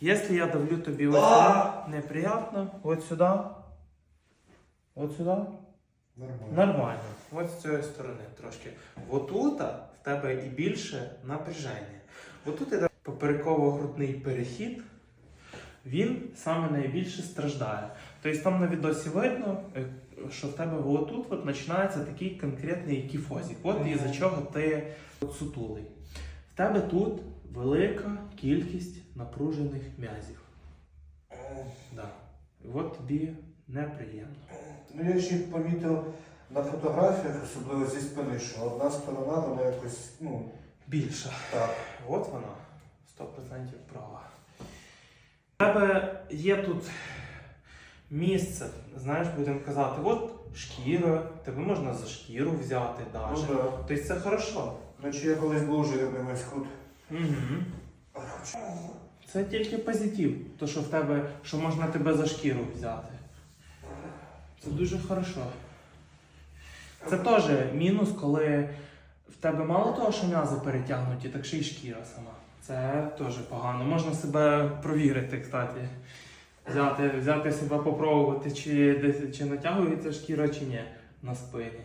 Якщо я давлю тобі ось А! сюди, неприятно, от сюди, от сюди, Нормально. нормально. От з цієї сторони трошки. Отут в тебе і більше напряження. Отут іде попереково-грудний перехід, він саме найбільше страждає. Тобто там на відосі видно, е, що в тебе отут от починається такий конкретний кіфозик. От Мгм. із-за чого ти сутулий. В тебе тут велика кількість напружених м'язів. Да. І от тобі неприємно. Ну я ще помітив на фотографіях, особливо зі спини, що одна сторона, вона якось, ну, Більше. так. От вона. 100% права. У тебе є тут місце, знаєш, будемо казати, от шкіра, тебе можна за шкіру взяти Ну, навіть. да. Тобто це хорошо. Наче я колись був вже якимось худ. Угу. Це тільки позитив, то що в тебе, що можна тебе за шкіру взяти. Це дуже хорошо. Це теж мінус, коли в тебе мало того, що м'язи перетягнуті, так ще й шкіра сама. Це теж погано. Можна себе провірити, кстати. Взяти, взяти себе попробувати, чи, чи натягується шкіра, чи ні на спині.